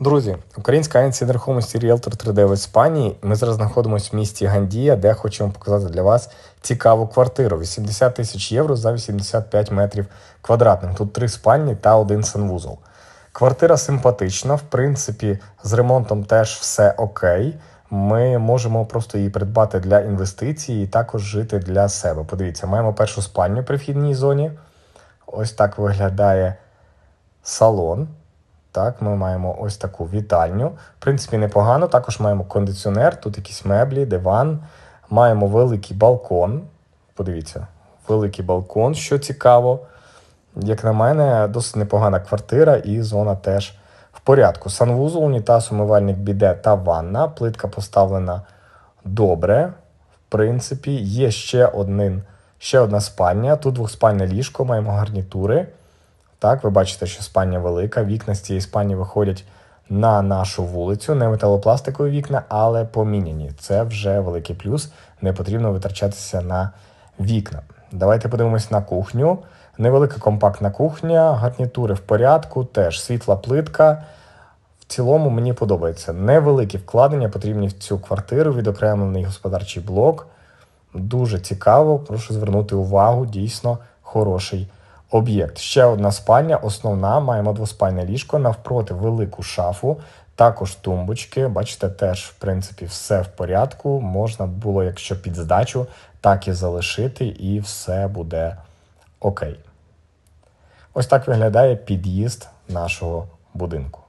Друзі, українська агенція нерухомості Realtor 3D в Іспанії. Ми зараз знаходимося в місті Гандія, де хочемо показати для вас цікаву квартиру. 80 тисяч євро за 85 метрів квадратних. Тут три спальні та один санвузол. Квартира симпатична, в принципі, з ремонтом теж все окей. Ми можемо просто її придбати для інвестицій і також жити для себе. Подивіться, маємо першу спальню при вхідній зоні. Ось так виглядає салон. Так, ми маємо ось таку вітальню. В принципі, непогано. Також маємо кондиціонер, тут якісь меблі, диван. Маємо великий балкон. Подивіться, великий балкон, що цікаво. Як на мене, досить непогана квартира і зона теж в порядку. Санвузол, унітаз, умивальник, біде та ванна. Плитка поставлена добре. В принципі, є ще один, ще одна спальня. Тут двохспальне ліжко, маємо гарнітури. Так, ви бачите, що спальня велика. Вікна з цієї спальні виходять на нашу вулицю. Не металопластикові вікна, але поміняні. Це вже великий плюс. Не потрібно витрачатися на вікна. Давайте подивимось на кухню. Невелика компактна кухня, гарнітури в порядку, теж світла плитка. В цілому мені подобається. Невеликі вкладення потрібні в цю квартиру, відокремлений господарчий блок. Дуже цікаво, прошу звернути увагу, дійсно хороший об'єкт. Ще одна спальня, основна, маємо двоспальне ліжко, навпроти велику шафу, також тумбочки. Бачите, теж, в принципі, все в порядку. Можна було, якщо під здачу, так і залишити, і все буде окей. Ось так виглядає під'їзд нашого будинку.